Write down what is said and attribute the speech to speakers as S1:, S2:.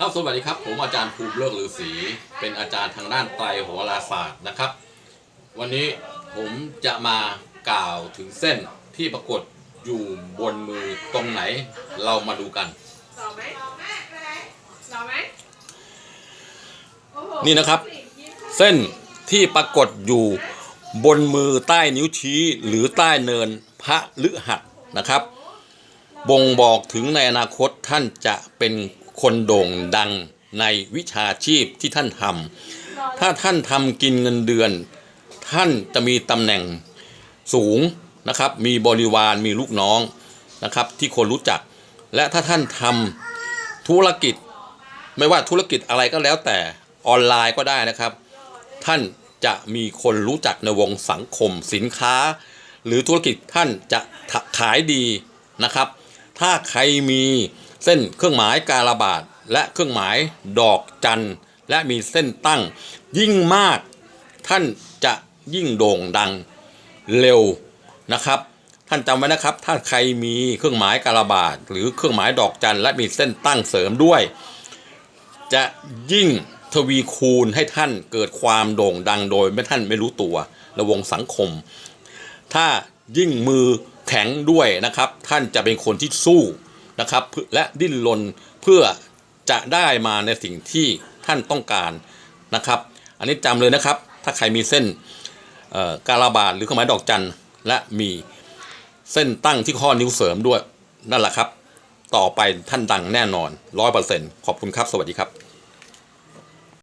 S1: ครับสวัสดีครับ ผมอาจารย์ภูมิเลิกฤาษีเป็นอาจารย์ทางด้านไตรโหราศาสตร์นะครับ วันนี้ผมจะมากล่าวถึงเส้นที่ปรากฏอยู่บนมือตรงไหนเรามาดูกัน
S2: ต่อไหมต่อไหมโอ้โห
S1: นี่นะครับ
S2: ยิ้มเข้า
S1: เส้นที่ปรากฏอยู่บนมือใต้นิ้วชี้หรือใต้เนินพระฤหัสนะครับ บ่งบอกถึงในอนาคตท่านจะเป็น คนโด่งดังในวิชาชีพที่ท่านทำถ้าท่านทำกินเงินเดือน ท่านจะมีตำแหน่งสูงนะครับ มีบริวารมีลูกน้องนะครับที่คนรู้จัก และถ้าท่านทำธุรกิจ ไม่ว่าธุรกิจอะไรก็แล้วแต่ออนไลน์ก็ได้นะครับ ท่านจะมีคนรู้จักในวงสังคมสินค้า หรือธุรกิจท่านจะขายดีนะครับ ถ้าใครมี เส้นเครื่องหมายการระบาดและเครื่องหมายดอกจันและมีเส้นตั้ง ยิ่งมากท่านจะยิ่งโด่งดังเร็วนะครับ ท่านจำไว้นะครับ ถ้าใครมีเครื่องหมายการระบาดหรือเครื่องหมายดอกจันและมีเส้นตั้งเสริมด้วย จะยิ่งทวีคูณให้ท่านเกิดความโด่งดังโดยไม่ท่านไม่รู้ตัวในวงสังคม ถ้ายิ่งมือแข็งด้วยนะครับ ท่านจะเป็นคนที่สู้ นะครับ และดิ้นรนเพื่อจะได้มาในสิ่งที่ท่านต้องการนะครับ อันนี้จำเลยนะครับ ถ้าใครมีเส้นกาลาบาดหรือเครื่องหมายดอกจันและมีเส้นตั้งที่ข้อนิ้วเสริมด้วยนั่นแหละครับ ต่อไปท่านดังแน่นอนร้อยเปอร์เซ็นต์ขอบคุณครับ สวัสดีครับ